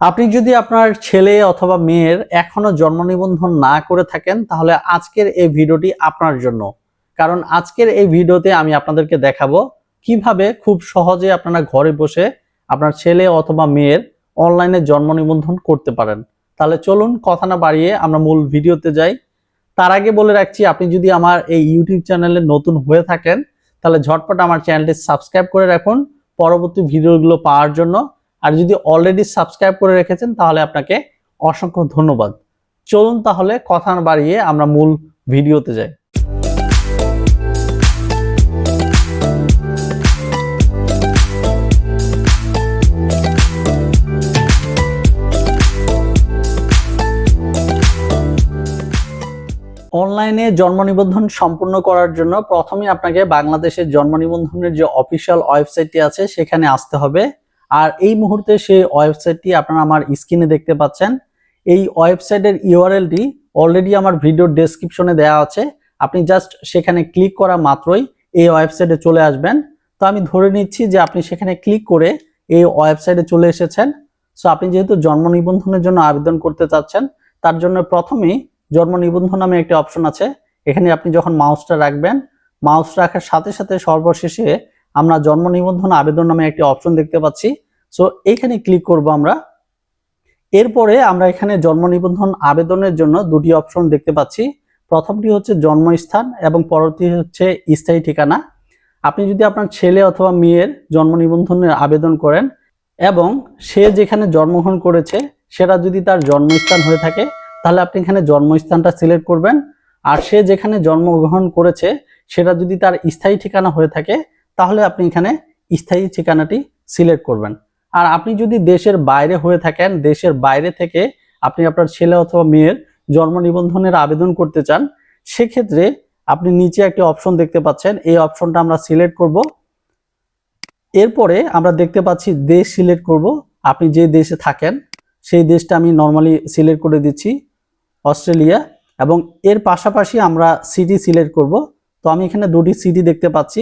আপনি যদি আপনার ছেলে অথবা মেয়ের এখনও জন্ম নিবন্ধন না করে থাকেন, তাহলে আজকের এই ভিডিওটি আপনার জন্য। কারণ আজকের এই ভিডিওতে আমি আপনাদেরকে দেখাবো কীভাবে খুব সহজে আপনারা ঘরে বসে আপনার ছেলে অথবা মেয়ের অনলাইনে জন্ম নিবন্ধন করতে পারেন। তাহলে চলুন কথা না বাড়িয়ে আমরা মূল ভিডিওতে যাই। তার আগে বলে রাখছি, আপনি যদি আমার এই ইউটিউব চ্যানেলে নতুন হয়ে থাকেন, তাহলে ঝটপট আমার চ্যানেলটি সাবস্ক্রাইব করে রাখুন। পরবর্তী ভিডিওগুলো পাওয়ার জন্য আর যদি অলরেডি সাবস্ক্রাইব করে রেখেছেন, তাহলে আপনাকে অসংখ্য ধন্যবাদ। চলুন তাহলে কথা বাড়িয়ে আমরা মূল ভিডিওতে যাই। অনলাইনে জন্ম নিবন্ধন সম্পূর্ণ করার জন্য প্রথমে আপনাকে বাংলাদেশের জন্ম নিবন্ধনের যে অফিসিয়াল ওয়েবসাইটটি আছে, সেখানে আসতে হবে। আর এই মুহূর্তে সেই ওয়েবসাইটটি আপনারা আমার স্ক্রিনে দেখতে পাচ্ছেন। এই ওয়েবসাইটের ইউআরএলটি অলরেডি আমার ভিডিও ডেসক্রিপশনে দেওয়া আছে। আপনি জাস্ট সেখানে ক্লিক করা মাত্রই এই ওয়েবসাইটে চলে আসবেন। তো আমি ধরে নিচ্ছি যে আপনি সেখানে ক্লিক করে এই ওয়েবসাইটে চলে এসেছেন। সো আপনি যেহেতু জন্ম নিবন্ধনের জন্য আবেদন করতে চাচ্ছেন, তার জন্য প্রথমেই জন্ম নিবন্ধন নামে একটি অপশন আছে। এখানে আপনি যখন মাউসটা রাখবেন মাউস রাখার সাথে সাথে সর্বশেষে আমরা জন্ম নিবন্ধন আবেদন নামে একটি অপশন দেখতে পাচ্ছি। সো এইখানে ক্লিক করব আমরা। এরপরে আমরা এখানে জন্ম নিবন্ধন আবেদনের জন্য দুটি অপশন দেখতে পাচ্ছি। প্রথমটি হচ্ছে জন্মস্থান এবং পরবর্তী হচ্ছে স্থায়ী ঠিকানা। আপনি যদি আপনার ছেলে অথবা মেয়ের জন্ম নিবন্ধনের আবেদন করেন এবং সে যেখানে জন্মগ্রহণ করেছে, সেটা যদি তার জন্মস্থান হয়ে থাকে, তাহলে আপনি এখানে জন্মস্থানটা সিলেক্ট করবেন। আর সে যেখানে জন্মগ্রহণ করেছে, সেটা যদি তার স্থায়ী ঠিকানা হয়ে থাকে তাহলে আপনি এখানে স্থায়ী ঠিকানাটি সিলেক্ট করবেন। আর আপনি যদি দেশের বাইরে হয়ে থাকেন, দেশের বাইরে থেকে আপনি আপনার ছেলে অথবা মেয়ের জন্ম নিবন্ধনের আবেদন করতে চান, সেক্ষেত্রে আপনি নিচে একটি অপশন দেখতে পাচ্ছেন। এই অপশনটা আমরা সিলেক্ট করব। এরপরে আমরা দেখতে পাচ্ছি দেশ সিলেক্ট করব। আপনি যে দেশে থাকেন, সেই দেশটা আমি নর্মালি সিলেক্ট করে দিচ্ছি, অস্ট্রেলিয়া। এবং এর পাশাপাশি আমরা সিটি সিলেক্ট করব। তো আমি এখানে দুটি সিটি দেখতে পাচ্ছি।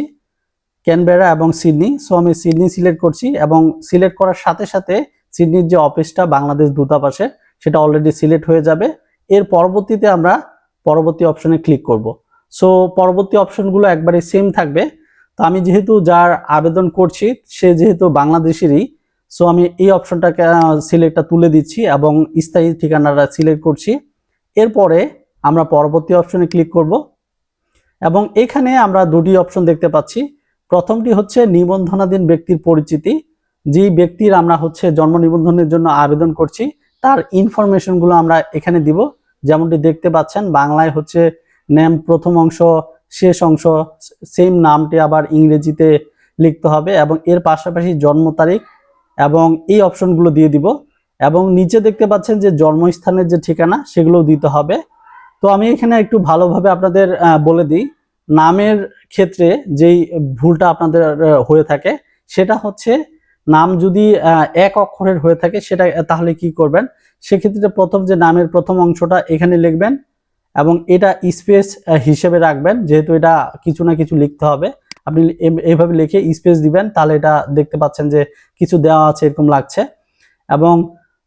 ক্যানবেরা এবং সিডনি। সো আমি সিডনি সিলেক্ট করছি এবং সিলেক্ট করার সাথে সাথে সিডনির যে অফিসটা বাংলাদেশ দূতাবাসে, সেটা অলরেডি সিলেক্ট হয়ে যাবে। এর পরবর্তীতে আমরা পরবর্তী অপশনে ক্লিক করব। সো পরবর্তী অপশনগুলো একবারে সেম থাকবে। তো আমি যেহেতু যার আবেদন করছি, সে যেহেতু বাংলাদেশেরই সো আমি এই অপশনটাকে সিলেক্টটা তুলে দিচ্ছি এবং স্থায়ী ঠিকানাটা সিলেক্ট করছি। এরপরে আমরা পরবর্তী অপশনে ক্লিক করব। এবং এখানে আমরা দুটি অপশন দেখতে পাচ্ছি। প্রথমটি হচ্ছে নিবন্ধনাধীন ব্যক্তির পরিচিতি। যেই ব্যক্তির আমরা হচ্ছে জন্ম নিবন্ধনের জন্য আবেদন করছি, তার ইনফরমেশনগুলো আমরা এখানে দিব। যেমনটি দেখতে পাচ্ছেন, বাংলায় হচ্ছে নেম প্রথম অংশ, শেষ অংশ সেম নামটি আবার ইংরেজিতে লিখতে হবে এবং এর পাশাপাশি জন্ম তারিখ এবং এই অপশনগুলো দিয়ে দিব। এবং নিচে দেখতে পাচ্ছেন যে জন্মস্থানের যে ঠিকানা সেগুলো দিতে হবে। তো আমি এখানে একটু ভালোভাবে আপনাদের বলে দিই। নামের ক্ষেত্রে যেই ভুলটা আপনাদের হয়ে থাকে, সেটা হচ্ছে নাম যদি এক অক্ষরের হয়ে থাকে, সেটা, তাহলে কি করবেন? সেক্ষেত্রে প্রথম যে নামের প্রথম অংশটা এখানে লিখবেন এবং এটা স্পেস হিসেবে রাখবেন। যেহেতু এটা কিছু না কিছু লিখতে হবে, আপনি এইভাবে লিখে স্পেস দিবেন, তাহলে এটা দেখতে পাচ্ছেন যে কিছু দেওয়া আছে এরকম লাগছে। এবং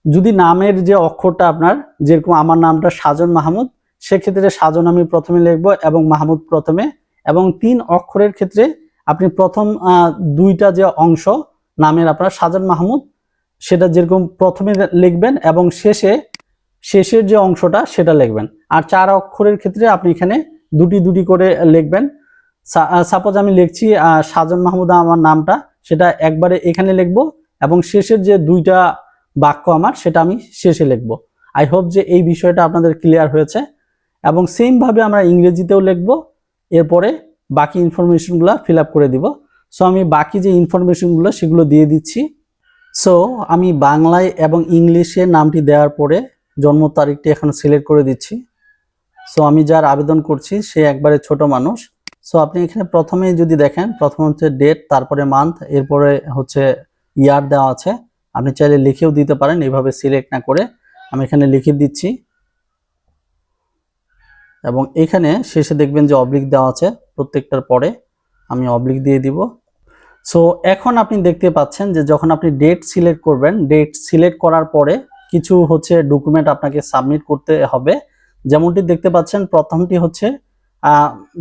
যদি নামের যে অক্ষরটা আপনার, যেরকম আমার নামটা সাজন মাহমুদ সেক্ষেত্রে সাজন আমি প্রথমে লিখব এবং মাহমুদ প্রথমে, এবং তিন অক্ষরের ক্ষেত্রে আপনি প্রথম দুইটা যে অংশ নামের আপনার সাজন মাহমুদ, সেটা যেরকম প্রথমে লিখবেন এবং শেষে, শেষের যে অংশটা সেটা লিখবেন। আর চার অক্ষরের ক্ষেত্রে আপনি এখানে দুটি দুটি করে লিখবেন। সাপোজ আমি লিখছি সাজন মাহমুদ আমার নামটা, সেটা একবারে এখানে লিখব এবং শেষের যে দুইটা বাক্য আমার, সেটা আমি শেষে লিখব। আই হোপ যে এই বিষয়টা আপনাদের ক্লিয়ার হয়েছে। এবং সেমভাবে আমরা ইংরেজিতেও লিখব, এরপরে বাকি ইনফরমেশনগুলো ফিল করে দিব। সো আমি বাকি যে ইনফরমেশনগুলো সেগুলো দিয়ে দিচ্ছি। সো আমি বাংলায় এবং ইংলিশে নামটি দেওয়ার পরে জন্ম তারিখটি এখন সিলেক্ট করে দিচ্ছি। সো আমি যার আবেদন করছি, সে একবারে ছোট মানুষ। সো আপনি এখানে প্রথমে যদি দেখেন, প্রথম হচ্ছে ডেট তারপরে মান্থ এরপরে হচ্ছে ইয়ার দেওয়া আছে। আপনি চাইলে লিখেও দিতে পারেন, এভাবে সিলেক্ট না করে। আমি এখানে লিখে দিচ্ছি। এবং এখানে শেষে দেখবেন যে অবলিক দেওয়া আছে, প্রত্যেকটার পরে আমি অবলিক দিয়ে দিব। সো এখন আপনি দেখতে পাচ্ছেন যে যখন আপনি ডেট সিলেক্ট করবেন ডেট সিলেক্ট করার পরে কিছু হচ্ছে ডকুমেন্ট আপনাকে সাবমিট করতে হবে। যেমনটি দেখতে পাচ্ছেন, প্রথমটি হচ্ছে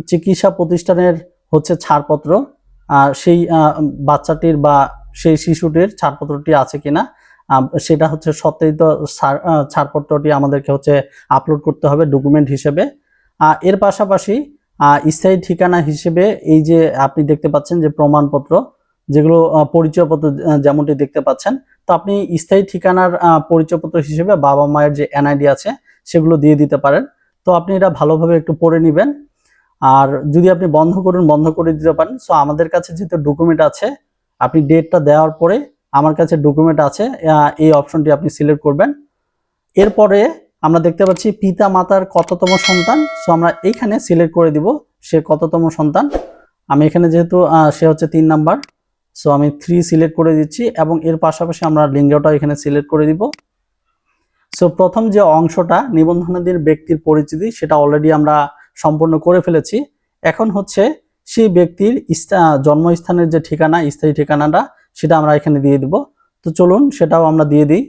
চিকিৎসা প্রতিষ্ঠানের হচ্ছে ছাড়পত্র। সেই বাচ্চাটির বা সেই শিশুটির ছাড়পত্রটি আছে কিনা সেটা হচ্ছে সত্যায়িত ছাড়- ছাড়পত্রটি আমাদেরকে হচ্ছে আপলোড করতে হবে ডকুমেন্ট হিসেবে। এর পাশাপাশি স্থায়ী ঠিকানা হিসেবে এই যে আপনি দেখতে পাচ্ছেন যে প্রমাণপত্র, যেগুলো পরিচয়পত্র যেমনটি দেখতে পাচ্ছেন, তো আপনি স্থায়ী ঠিকানার পরিচয়পত্র হিসেবে বাবা মায়ের যে এনআইডি আছে, সেগুলো দিয়ে দিতে পারেন। তো আপনি এটা ভালোভাবে একটু পড়ে নেবেন। আর যদি আপনি বন্ধ করুন, বন্ধ করে দিতে পারেন। সো আমাদের কাছে যেহেতু ডকুমেন্ট আছে, আপনি ডেটটা দেওয়ার পরে আমার কাছে ডকুমেন্ট আছে এই অপশনটি আপনি সিলেক্ট করবেন। এরপরে আমরা দেখতে পাচ্ছি পিতা মাতার কততম সন্তান সো আমরা এইখানে সিলেক্ট করে দিব সে কততম সন্তান। আমি এখানে যেহেতু সে হচ্ছে তিন নাম্বার সো আমি থ্রি সিলেক্ট করে দিচ্ছি এবং এর পাশাপাশি আমরা লিঙ্গটা এখানে সিলেক্ট করে দিব। সো প্রথম যে অংশটা, নিবন্ধনাধীন ব্যক্তির পরিচিতি, সেটা অলরেডি আমরা সম্পূর্ণ করে ফেলেছি। এখন হচ্ছে সেই ব্যক্তির জন্মস্থানের যে ঠিকানা, স্থায়ী ঠিকানাটা, সেটা আমরা এখানে দিয়ে দিব। তো চলুন, সেটাও আমরা দিয়ে দিই।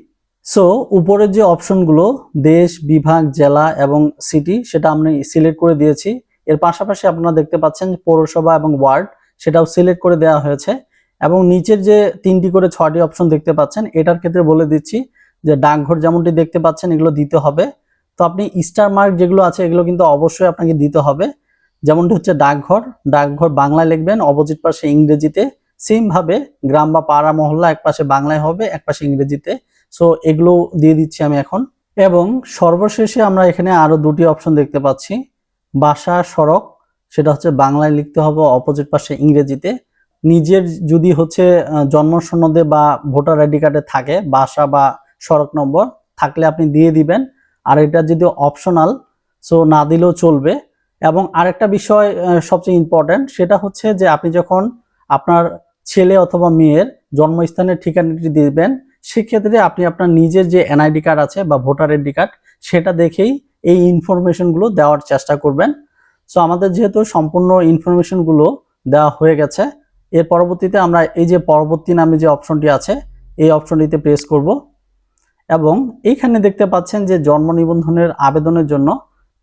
সো উপরের যে অপশনগুলো দেশ, বিভাগ, জেলা এবং সিটি সেটা আমরা সিলেক্ট করে দিয়েছি। এর পাশাপাশি আপনারা দেখতে পাচ্ছেন পৌরসভা এবং ওয়ার্ড সেটাও সিলেক্ট করে দেওয়া হয়েছে। এবং নিচের যে তিনটি করে ছয়টি অপশন দেখতে পাচ্ছেন, এটার ক্ষেত্রে বলে দিচ্ছি যে ডাকঘর যেমনটি দেখতে পাচ্ছেন, এগুলো দিতে হবে। তো আপনি স্টার মার্ক যেগুলো আছে, এগুলো কিন্তু অবশ্যই আপনাকে দিতে হবে। যেমনটি হচ্ছে ডাকঘর ডাকঘর বাংলায় লিখবেন অপোজিট পাশে ইংরেজিতে। সেম ভাবে গ্রাম বা পাড়া মহল্লা এক পাশে বাংলায় হবে এক পাশে ইংরেজিতে। সো এগুলো দিয়ে দিচ্ছি আমি এখন। এবং সর্বশেষে আমরা এখানে আরও দুটি অপশন দেখতে পাচ্ছি। বাসা, সড়ক, সেটা হচ্ছে বাংলায় লিখতে হবে অপোজিট পাশে ইংরেজিতে। নিজের যদি হচ্ছে জন্ম সনদে বা ভোটার আইডি কার্ডে থাকে, বাসা বা সড়ক নম্বর, থাকলে আপনি দিয়ে দিবেন। আর এটা যদি অপশনাল সো না দিলেও চলবে। এবং আরেকটা বিষয় সবচেয়ে ইম্পর্ট্যান্ট সেটা হচ্ছে যে আপনি যখন আপনার ছেলে অথবা মেয়ের জন্মস্থানের ঠিকানাটি দিবেন সেক্ষেত্রে আপনি আপনার নিজের যে এনআইডি কার্ড আছে বা ভোটার আইডি কার্ড সেটা দেখেই এই ইনফরমেশনগুলো দেওয়ার চেষ্টা করবেন। সো আমাদের যেহেতু সম্পূর্ণ ইনফরমেশনগুলো দেওয়া হয়ে গেছে, এর পরবর্তীতে আমরা এই যে পরবর্তী নামে যে অপশনটি আছে, এই অপশনটিতে প্রেস করব। এবং এইখানে দেখতে পাচ্ছেন যে জন্ম নিবন্ধনের আবেদনের জন্য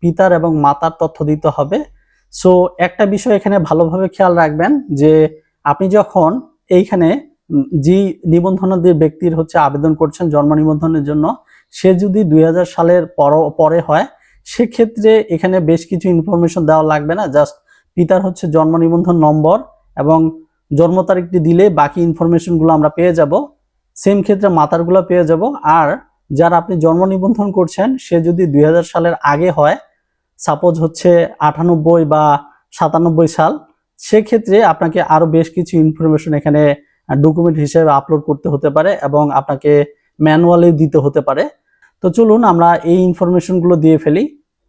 পিতার এবং মাতার তথ্য দিতে হবে। সো একটা বিষয় এখানে ভালোভাবে খেয়াল রাখবেন যে আপনি যখন এইখানে যে নিবন্ধনাদি ব্যক্তির হচ্ছে আবেদন করছেন জন্ম নিবন্ধনের জন্য, সে যদি দুই হাজার সালের পর, পরে হয়, সেক্ষেত্রে এখানে বেশ কিছু ইনফরমেশন দেওয়া লাগবে না। জাস্ট পিতার হচ্ছে জন্ম নিবন্ধন নম্বর এবং জন্ম তারিখটি দিলে বাকি ইনফরমেশনগুলো আমরা পেয়ে যাব। সেম ক্ষেত্রে মাতারগুলো পেয়ে যাব। আর যার আপনি জন্ম নিবন্ধন করছেন, সে যদি দুই হাজার সালের আগে হয় সাপোজ হচ্ছে আটানব্বই বা সাতানব্বই সাল, সেক্ষেত্রে আপনাকে আরও বেশ কিছু ইনফরমেশন এখানে ডকুমেন্ট হিসেবে আপলোড করতে হতে পারে এবং আপনাকে ম্যানুয়ালি দিতে হতে পারে। তো চলুন আমরা এই ইনফরমেশনগুলো দিয়ে ফেলি।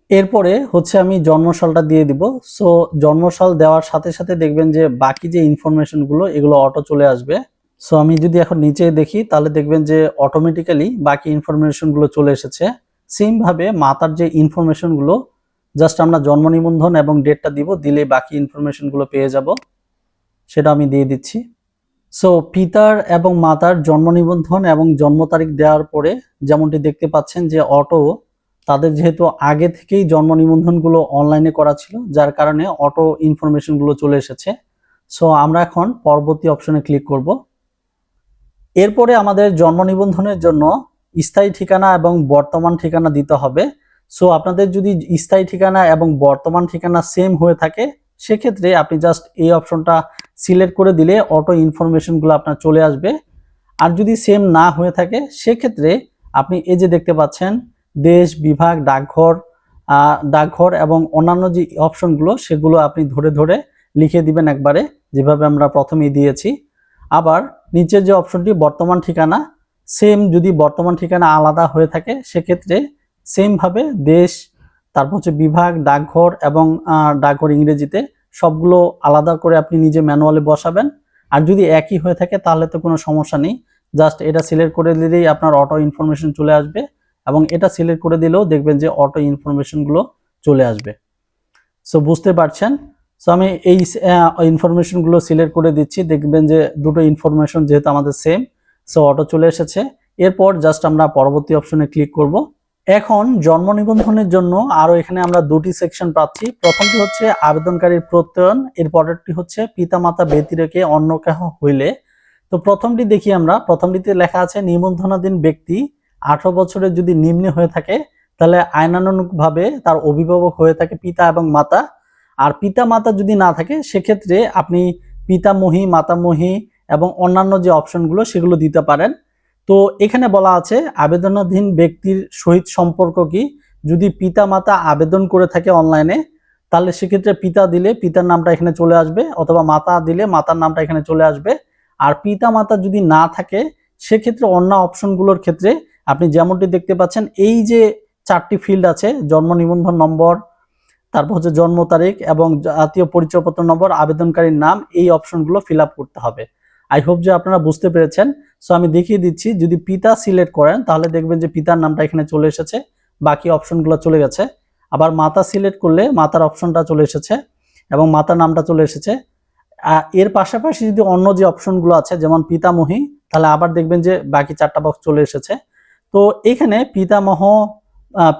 এরপরে হচ্ছে আমি জন্মসালটা দিয়ে দিব। সো জন্মসাল দেওয়ার সাথে সাথে দেখবেন যে বাকি যে ইনফরমেশনগুলো এগুলো অটো চলে আসবে। সো আমি যদি এখন নিচে দেখি, তাহলে দেখবেন যে অটোমেটিক্যালি বাকি ইনফরমেশনগুলো চলে এসেছে। সেম ভাবে মাতার যে ইনফরমেশনগুলো জাস্ট আমরা জন্ম নিবন্ধন এবং ডেটটা দিব দিলে বাকি ইনফরমেশনগুলো পেয়ে যাব। সেটা আমি দিয়ে দিচ্ছি। সো পিতার এবং মাতার জন্ম নিবন্ধন এবং জন্ম তারিখ দেওয়ার পরে যেমনটি দেখতে পাচ্ছেন যে অটো তাদের যেহেতু আগে থেকেই জন্ম নিবন্ধনগুলো অনলাইনে করা ছিল, যার কারণে অটো ইনফরমেশনগুলো চলে এসেছে। সো আমরা এখন পরবর্তী অপশনে ক্লিক করব। এরপরে আমাদের জন্ম নিবন্ধনের জন্য স্থায়ী ঠিকানা এবং বর্তমান ঠিকানা দিতে হবে। সো আপনাদের যদি স্থায়ী ঠিকানা এবং বর্তমান ঠিকানা সেম হয়ে থাকে সেক্ষেত্রে আপনি জাস্ট এই অপশনটা সিলেক্ট করে দিলে অটো ইনফরমেশনগুলো আপনার চলে আসবে। আর যদি সেম না হয়ে থাকে, সেক্ষেত্রে আপনি এই যে দেখতে পাচ্ছেন, দেশ, বিভাগ, ডাকঘর ডাকঘর এবং অন্যান্য যে অপশনগুলো সেগুলো আপনি ধরে ধরে লিখে দিবেন একবারে, যেভাবে আমরা প্রথমেই দিয়েছি। আবার নিচের যে অপশনটি বর্তমান ঠিকানা সেম যদি বর্তমান ঠিকানা আলাদা হয়ে থাকে, সেক্ষেত্রে সেম ভাবে দেশ তারপর হচ্ছে বিভাগ, ডাকঘর এবং ডাকঘর ইংরেজিতে সবগুলো আলাদা করে আপনি নিজে ম্যানুয়ালি বসাবেন। আর যদি একই হয়ে থাকে তাহলে তো কোনো সমস্যা নেই। জাস্ট এটা সিলেক্ট করে দিলেই আপনার অটো ইনফরমেশন চলে আসবে এবং এটা সিলেক্ট করে দিলেও দেখবেন যে অটো ইনফরমেশনগুলো চলে আসবে। সো বুঝতে পারছেন? সো আমি এই ইনফরমেশনগুলো সিলেক্ট করে দিচ্ছি। দেখবেন যে দুটো ইনফরমেশন যেহেতু আমাদের সেম, সো অটো চলে এসেছে। এরপর জাস্ট আমরা পরবর্তী অপশনে ক্লিক করব। এখন জন্ম নিবন্ধনের জন্য আরও এখানে আমরা দুটি সেকশন পাচ্ছি। প্রথমটি হচ্ছে আবেদনকারীর প্রত্যয়ন এর পরেরটি হচ্ছে পিতামাতা ব্যতিরেকে অন্য কেহ হইলে। তো প্রথমটি দেখি আমরা, প্রথমটিতে লেখা আছে, নিবন্ধনাধীন ব্যক্তি আঠারো বছরের যদি নিম্নে হয়ে থাকে, তাহলে আইনানুগভাবে তার অভিভাবক হয়ে থাকে পিতা এবং মাতা। আর পিতা মাতা যদি না থাকে, সেক্ষেত্রে আপনি পিতামহী, মাতামহী এবং অন্যান্য যে অপশনগুলো সেগুলো দিতে পারেন। তো এখানে বলা আছে, আবেদনাধীন ব্যক্তির সহিত সম্পর্ক কি? যদি পিতা মাতা আবেদন করে থাকে অনলাইনে তাহলে সেক্ষেত্রে পিতা দিলে পিতার নামটা এখানে চলে আসবে, অথবা মাতা দিলে মাতার নামটা এখানে চলে আসবে। আর পিতা মাতা যদি না থাকে, সেক্ষেত্রে অন্য অপশনগুলোর ক্ষেত্রে আপনি যেমনটি দেখতে পাচ্ছেন, এই যে চারটি ফিল্ড আছে, জন্ম নিবন্ধন নম্বর, তারপর হচ্ছে জন্ম তারিখ এবং জাতীয় পরিচয়পত্র নম্বর, আবেদনকারীর নাম, এই অপশনগুলো ফিল করতে হবে। আই হোপ যে আপনারা বুঝতে পেরেছেন। সো আমি দেখিয়ে দিচ্ছি, যদি পিতা সিলেক্ট করেন, তাহলে দেখবেন যে পিতার নামটা এখানে চলে এসেছে, বাকি অপশনগুলো চলে গেছে। আবার মাতা সিলেক্ট করলে মাতার অপশনটা চলে এসেছে এবং মাতার নামটা চলে এসেছে। এর পাশাপাশি যদি অন্য যে অপশনগুলো আছে, যেমন পিতামহী, তাহলে আবার দেখবেন যে বাকি চারটা বক্স চলে এসেছে। তো এখানে পিতামহ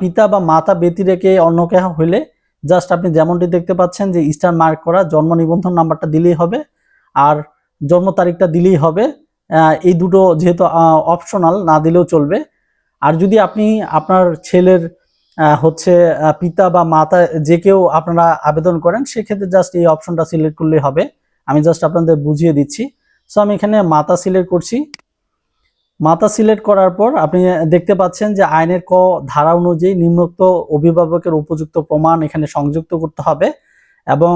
পিতা বা মাতা ব্যতি রেখে অন্য কেহ হইলে জাস্ট আপনি যেমনটি দেখতে পাচ্ছেন যে স্টার মার্ক করা, জন্ম নিবন্ধন নাম্বারটা দিলেই হবে, আর জন্ম তারিখটা দিলেই হবে। এই দুটো যেহেতু অপশনাল না দিলেও চলবে। আর যদি আপনি আপনার ছেলের হচ্ছে পিতা বা মাতা যে কেউ আপনারা আবেদন করেন, সেক্ষেত্রে জাস্ট এই অপশনটা সিলেক্ট করলেই হবে। আমি জাস্ট আপনাদের বুঝিয়ে দিচ্ছি। সো আমি এখানে মাতা সিলেক্ট করছি। মাতা সিলেক্ট করার পর আপনি দেখতে পাচ্ছেন যে আইনের ক ধারা অনুযায়ী নিম্নোক্ত অভিভাবকের উপযুক্ত প্রমাণ এখানে সংযুক্ত করতে হবে। এবং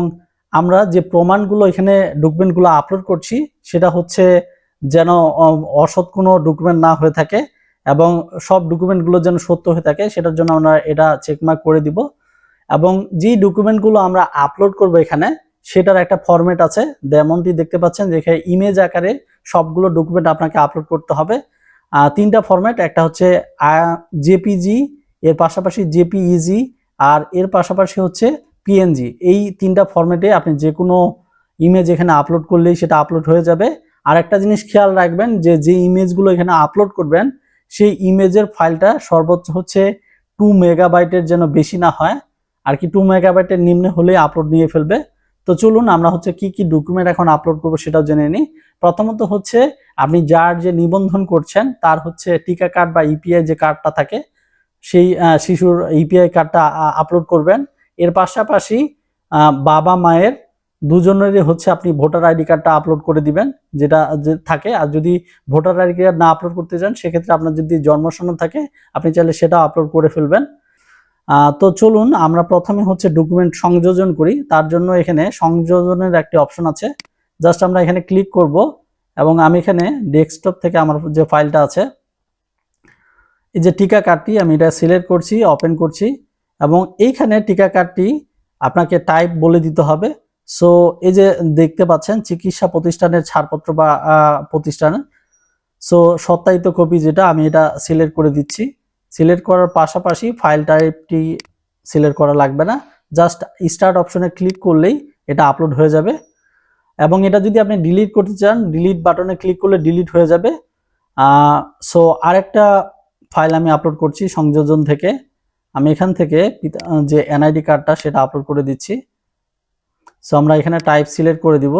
আমরা যে প্রমাণগুলো এখানে ডকুমেন্টগুলো আপলোড করছি, সেটা হচ্ছে যেন অসৎ কোনো ডকুমেন্ট না হয়ে থাকে এবং সব ডকুমেন্টগুলো যেন সত্য হয়ে থাকে, সেটার জন্য আমরা এটা চেকমার্ক করে দিব। এবং যে ডকুমেন্টগুলো আমরা আপলোড করব এখানে, সেটার একটা ফরম্যাট আছে। যেমনটি দেখতে পাচ্ছেন যে এখানে ইমেজ আকারে সবগুলো ডকুমেন্ট আপনাকে আপলোড করতে হবে। তিনটা ফরম্যাট একটা হচ্ছে জেপিজি এর পাশাপাশি জেপিইজি আর এর পাশাপাশি হচ্ছে পিএনজি এই তিনটা ফরম্যাটে আপনি যে কোনো ইমেজ এখানে আপলোড করলেই সেটা আপলোড হয়ে যাবে। আর একটা জিনিস খেয়াল রাখবেন যে যে ইমেজগুলো এখানে আপলোড করবেন, সেই ইমেজের ফাইলটা সর্বোচ্চ হচ্ছে টু মেগাবাইটের যেন বেশি না হয়। আর কি টু মেগাবাইটের নিম্নে হলে আপলোড নিয়ে ফেলবে। তো চলুন আমরা হচ্ছে কি কি ডকুমেন্ট এখন আপলোড করব সেটাও জেনে নিই। প্রথমত হচ্ছে, আপনি যার যে নিবন্ধন করছেন, তার হচ্ছে টিকা কার্ড বা ইপিআই যে কার্ডটা থাকে, সেই শিশুর ইপিআই কার্ডটা আপলোড করবেন। এর পাশাপাশি বাবা মায়ের দুজনেরই হচ্ছে আপনি ভোটার আইডি কার্ডটা আপলোড করে দিবেন, যেটা যে থাকে। আর যদি ভোটার আইডি কার্ড না আপলোড করতে চান, সেক্ষেত্রে আপনার যদি জন্ম সনদ থাকে, আপনি চাইলে সেটা আপলোড করে ফেলবেন। তো চলুন, আমরা প্রথমে হচ্ছে ডকুমেন্ট সংযোজন করি। তার জন্য এখানে সংযোজনের একটি অপশন আছে। জাস্ট আমরা এখানে ক্লিক করব এবং আমি এখানে ডেস্কটপ থেকে আমার যে ফাইলটা আছে, এই যে টিকা কার্ডটি আমি এটা সিলেক্ট করছি ওপেন করছি। এবং এইখানে টিকা কার্ডটি আপনাকে টাইপ বলে দিতে হবে। সো এই যে দেখতে পাচ্ছেন চিকিৎসা প্রতিষ্ঠানের ছাড়পত্র বা আহ, প্রতিষ্ঠানের সো সত্যায়িত কপি যেটা আমি এটা সিলেক্ট করে দিচ্ছি। সিলেক্ট করার পাশাপাশি ফাইল টাইপটি সিলেক্ট করা লাগবে না। জাস্ট স্টার্ট অপশনে ক্লিক করলেই এটা আপলোড হয়ে যাবে। এবং এটা যদি আপনি ডিলিট করতে চান ডিলিট বাটনে ক্লিক করলে ডিলিট হয়ে যাবে। সো আরেকটা ফাইল আমি আপলোড করছি সংযোজন থেকে। আমি এখান থেকে যে এনআইডি কার্ডটা সেটা আপলোড করে দিচ্ছি। সো আমরা এখানে টাইপ সিলেক্ট করে দিব।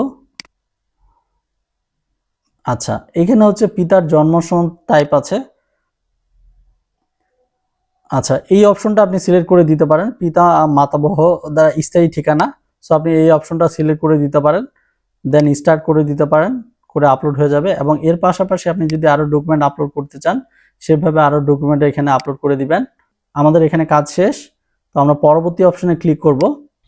আচ্ছা এখানে হচ্ছে পিতার জন্ম টাইপ আছে। আচ্ছা এই অপশনটা আপনি সিলেক্ট করে দিতে পারেন। পিতা মাতাবহ দ্বারা স্থায়ী ঠিকানা। সো আপনি এই অপশনটা সিলেক্ট করে দিতে পারেন। দেন স্টার্ট করে দিতে পারেন, করে আপলোড হয়ে যাবে এবং এর পাশাপাশি আপনি যদি আরও ডকুমেন্ট আপলোড করতে চান, সেভাবে আরও ডকুমেন্ট এখানে আপলোড করে দিবেন। আমাদের এখানে কাজ শেষ। তো আমরা পরবর্তী অপশনে ক্লিক করব।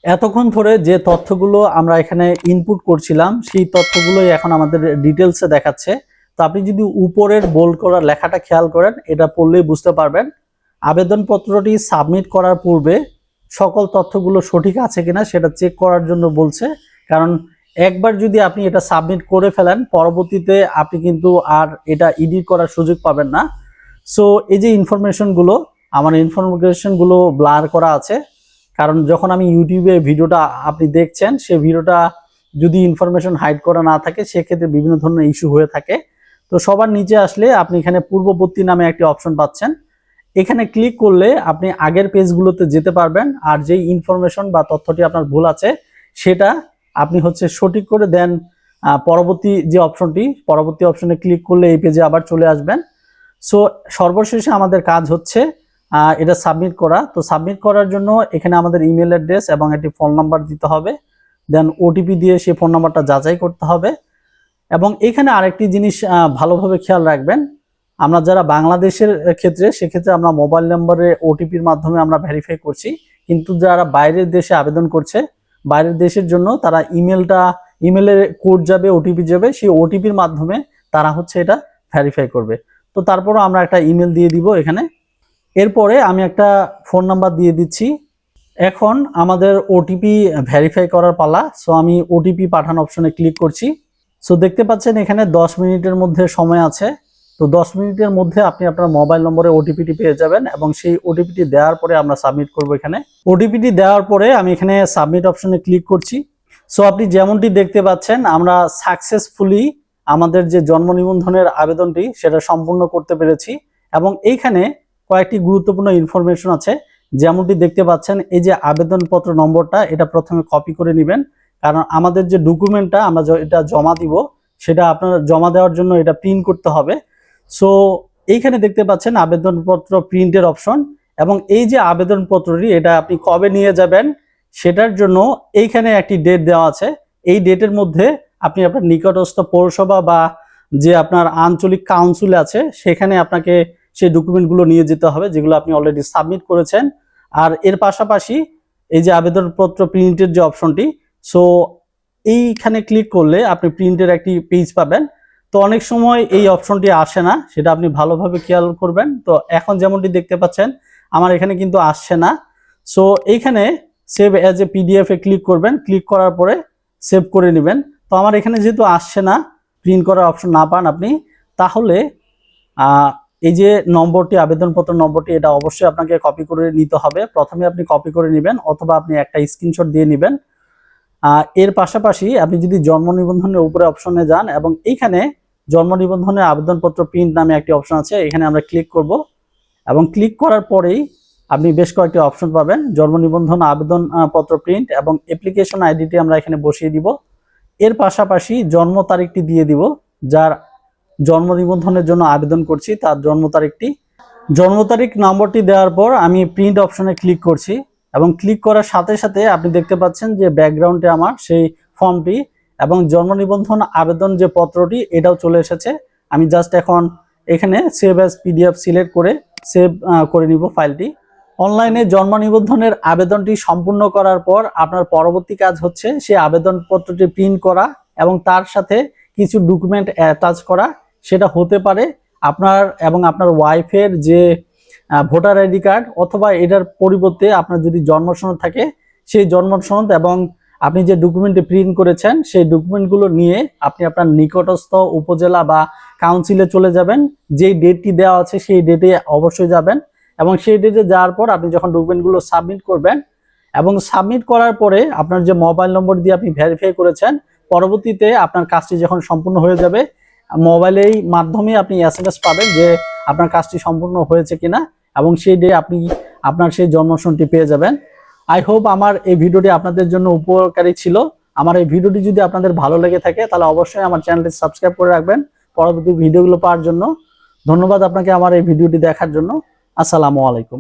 এতক্ষণ ধরে যে তথ্যগুলো আমরা এখানে ইনপুট করছিলাম, সেই তথ্যগুলোই এখন আমাদের ডিটেলসে দেখাচ্ছে। তো আপনি যদি উপরের বোল্ড করা লেখাটা খেয়াল করেন, এটা পড়লেই বুঝতে পারবেন। আবেদনপত্রটি সাবমিট করার পূর্বে সকল তথ্যগুলো সঠিক আছে কিনা সেটা চেক করার জন্য বলছে। কারণ একবার যদি আপনি এটা সাবমিট করে ফেলেন, পরবর্তীতে আপনি কিন্তু আর এটা এডিট করার সুযোগ পাবেন না। সো এই যে ইনফরমেশনগুলো আমার ইনফরমেশনগুলো ব্লার করা আছে। কারণ যখন আমি ইউটিউবে ভিডিওটা আপনি দেখছেন সেই ভিডিওটা যদি ইনফরমেশন হাইড করা না থাকে, সেক্ষেত্রে বিভিন্ন ধরনের ইস্যু হয়ে থাকে। তো সবার নিচে আসলে আপনি এখানে পূর্ববর্তী নামে একটি অপশন পাচ্ছেন। এখানে ক্লিক করলে আপনি আগের পেজগুলোতে যেতে পারবেন, আর যেই ইনফরমেশন বা তথ্যটি আপনার ভুল আছে, সেটা আপনি হচ্ছে সঠিক করে দেন পরবর্তী যে অপশনটি পরবর্তী অপশনে ক্লিক করলে এই পেজে আবার চলে আসবেন। সো সর্বশেষে আমাদের কাজ হচ্ছে এটা সাবমিট করা। তো সাবমিট করার জন্য এখানে আমাদের ইমেল অ্যাড্রেস এবং একটি ফোন নাম্বার দিতে হবে। দেন ওটিপি দিয়ে সেই ফোন নাম্বারটা যাচাই করতে হবে। এবং এখানে আরেকটি জিনিস ভালোভাবে খেয়াল রাখবেন। আমরা যারা বাংলাদেশের ক্ষেত্রে, সেক্ষেত্রে আমরা মোবাইল নম্বরে ওটিপির মাধ্যমে আমরা ভেরিফাই করছি। কিন্তু যারা বাইরের দেশে আবেদন করছে, বাইরের দেশের জন্য তারা ইমেলটা ইমেলের কোড যাবে ওটিপি যাবে, সেই ওটিপির মাধ্যমে তারা হচ্ছে এটা ভেরিফাই করবে। তো তারপরও আমরা একটা ইমেল দিয়ে দিব এখানে। এরপরে আমি একটা ফোন নাম্বার দিয়ে দিচ্ছি। এখন আমাদের ওটিপি ভেরিফাই করার পালা সো আমি ওটিপি পাঠানো অপশনে ক্লিক করছি। সো দেখতে পাচ্ছেন এখানে 10 মিনিটের মধ্যে সময় আছে। তো 10 মিনিটের মধ্যে আপনি আপনার মোবাইল নম্বরে ওটিপিটি পেয়ে যাবেন এবং সেই ওটিপিটি দেওয়ার পরে আমরা সাবমিট করব এখানে। ওটিপিটি দেওয়ার পরে আমি এখানে সাবমিট অপশনে ক্লিক করছি। সো আপনি যেমনটি দেখতে পাচ্ছেন, আমরা সাকসেসফুলি আমাদের যে জন্ম নিবন্ধনের আবেদনটি, সেটা সম্পূর্ণ করতে পেরেছি। এবং এইখানে কয়েকটি গুরুত্বপূর্ণ ইনফরমেশন আছে। যেমনটি দেখতে পাচ্ছেন, এই যে আবেদনপত্র নম্বরটা, এটা প্রথমে কপি করে নেবেন। কারণ আমাদের যে ডকুমেন্টটা আমরা এটা জমা দিব, সেটা আপনার জমা দেওয়ার জন্য এটা প্রিন্ট করতে হবে। সো এইখানে দেখতে পাচ্ছেন আবেদনপত্র প্রিন্টের অপশন এবং এই যে আবেদনপত্রটি, এটা আপনি কবে নিয়ে যাবেন, সেটার জন্য এইখানে একটি ডেট দেওয়া আছে। এই ডেটের মধ্যে আপনি আপনার নিকটস্থ পৌরসভা বা যে আপনার আঞ্চলিক কাউন্সিল আছে, সেখানে আপনাকে সেই ডকুমেন্টগুলো নিয়ে যেতে হবে, যেগুলো আপনি অলরেডি সাবমিট করেছেন। আর এর পাশাপাশি এই যে আবেদনপত্র প্রিন্টের যে অপশনটি সো এইখানে ক্লিক করলে আপনি প্রিন্টের একটি পেজ পাবেন। তো অনেক সময় এই অপশনটি আসে না, সেটা আপনি ভালোভাবে খেয়াল করবেন। তো এখন যেমনটি দেখতে পাচ্ছেন, আমার এখানে কিন্তু আসছে না। সো এইখানে সেভ অ্যাজ এ পিডিএফ এ ক্লিক করবেন। ক্লিক করার পরে সেভ করে নেবেন। তো আমার এখানে যেহেতু আসছে না প্রিন্ট করার অপশন না পান আপনি, তাহলে এই যে নম্বরটি আবেদনপত্র নম্বরটি এটা অবশ্যই আপনাকে কপি করে নিতে হবে। প্রথমে আপনি কপি করে নেবেন অথবা আপনি একটা স্ক্রিনশট দিয়ে নেবেন। এর পাশাপাশি আপনি যদি জন্ম নিবন্ধনের উপরে অপশনে যান এবং এইখানে জন্ম নিবন্ধনের আবেদনপত্র প্রিন্ট নামে একটি অপশন আছে এখানে আমরা ক্লিক করব এবং ক্লিক করার পরেই আপনি বেশ কয়েকটি অপশন পাবেন। জন্ম নিবন্ধন আবেদন আহ, পত্র প্রিন্ট এবং অ্যাপ্লিকেশন আইডিটি আমরা এখানে বসিয়ে দিব। এর পাশাপাশি জন্ম তারিখটি দিয়ে দিব যার জন্ম নিবন্ধনের জন্য আবেদন করছি, তার জন্ম তারিখটি। জন্ম তারিখ নম্বরটি দেওয়ার পর আমি প্রিন্ট অপশনে ক্লিক করছি এবং ক্লিক করার সাথে সাথে আপনি দেখতে পাচ্ছেন যে ব্যাকগ্রাউন্ডে আমার সেই ফর্মটি এবং জন্ম নিবন্ধন আবেদন যে পত্রটি, এটাও চলে এসেছে। আমি জাস্ট এখন এখানে সেভ অ্যাজ পিডিএফ সিলেক্ট করে সেভ করে নিব ফাইলটি অনলাইনে জন্ম নিবন্ধনের আবেদনটি সম্পূর্ণ করার পর আপনার পরবর্তী কাজ হচ্ছে সেই আবেদনপত্রটি প্রিন্ট করা এবং তার সাথে কিছু ডকুমেন্ট অ্যাটাচ করা। সেটা হতে পারে আপনার এবং আপনার ওয়াইফের যে ভোটার আইডি কার্ড অথবা এটার পরিবর্তে আপনার যদি জন্ম সনদ থাকে, সেই জন্ম সনদ এবং আপনি যে ডকুমেন্টে প্রিন্ট করেছেন, সেই ডকুমেন্টগুলো নিয়ে আপনি আপনার নিকটস্থ উপজেলা বা কাউন্সিলে চলে যাবেন। যেই ডেটটি দেওয়া আছে, সেই ডেটে অবশ্যই যাবেন এবং সেই ডেটে যাওয়ার পর আপনি যখন ডকুমেন্টগুলো সাবমিট করবেন এবং সাবমিট করার পরে আপনার যে মোবাইল নম্বর দিয়ে আপনি ভেরিফাই করেছেন, পরবর্তীতে আপনার কাজটি যখন সম্পূর্ণ হয়ে যাবে মোবাইলের মাধ্যমে আপনি এস এম এস পাবেন যে আপনার কাজটি সম্পূর্ণ হয়েছে কিনা এবং সেই ডে আপনি আপনার সেই জন্মসনটি পেয়ে যাবেন। আই হোপ আমার এই ভিডিওটি আপনাদের জন্য উপকারী ছিল। আমার এই ভিডিওটি যদি আপনাদের ভালো লেগে থাকে, তাহলে অবশ্যই আমার চ্যানেলটি সাবস্ক্রাইব করে রাখবেন পরবর্তী ভিডিওগুলো পাওয়ার জন্য। ধন্যবাদ আপনাকে আমার এই ভিডিওটি দেখার জন্য। আসসালামু আলাইকুম।